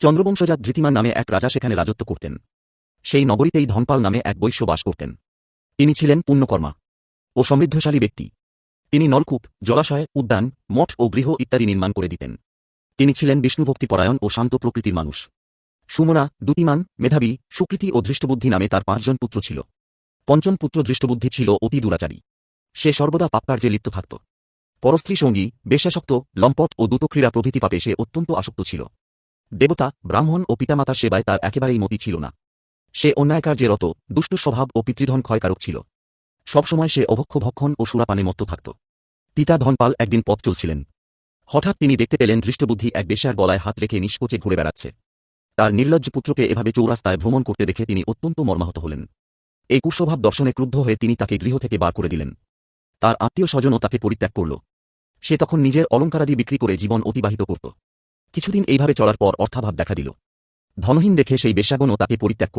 চন্দ্রবংশজাত ধৃতিমান নামে এক রাজা সেখানে রাজত্ব করতেন। সেই নগরীতেই ধনপাল নামে এক বৈশ্য বাস করতেন। তিনি ছিলেন পুণ্যকর্মা ও সমৃদ্ধশালী ব্যক্তি। তিনি নলকূপ, জলাশয়, উদ্যান, মঠ ও গৃহ ইত্যাদি নির্মাণ করে দিতেন। তিনি ছিলেন বিষ্ণুভক্তিপরায়ণ ও শান্ত প্রকৃতির মানুষ। সুমনা দুতিমান মেধাবী, সুকৃতি ও ধৃষ্টবুদ্ধি নামে তার পাঁচজন পুত্র ছিল। পঞ্চম পুত্র দৃষ্টবুদ্ধি ছিল অতি দুরাচারী। সে সর্বদা পাপকার্যে লিপ্ত থাকত। পরস্ত্রী সঙ্গী, বেশ্যাসক্ত, লম্পট ও দ্রুতক্রীড়া প্রভৃতি পাপে সে অত্যন্ত আসক্ত ছিল। দেবতা, ব্রাহ্মণ ও পিতামাতার সেবায় তার একেবারেই মতি ছিল না। সে অন্যায়কার্যে রত দুষ্ট স্বভাব ও পিতৃধন ক্ষয়কারক ছিল। সবসময় সে অভক্ষ, ভক্ষণ ও সুরাপানে মত্ত থাকত। পিতা ধনপাল একদিন পথ চলছিলেন। হঠাৎ তিনি দেখতে পেলেন দৃষ্টবুদ্ধি এক বেশ্যার গলায় হাত রেখে নিষ্কোচে ঘুরে বেড়াচ্ছে। তার নির্লজ্জ পুত্রকে এভাবে চৌরাস্তায় ভ্রমণ করতে দেখে তিনি অত্যন্ত মর্মাহত হলেন। এই কুস্বভাব দর্শনে ক্রুদ্ধ হয়ে তিনি তাকে গৃহ থেকে বার করে দিলেন। তার আত্মীয় স্বজনও তাকে পরিত্যাগ করল। সে তখন নিজের অলঙ্কারাদি বিক্রি করে জীবন অতিবাহিত করত। কিছুদিন এইভাবে চলার পর অর্থাভাব দেখা দিল। ধনহীন দেখে সেই বেশ্যাগণও তাকে পরিত্যাগ করল।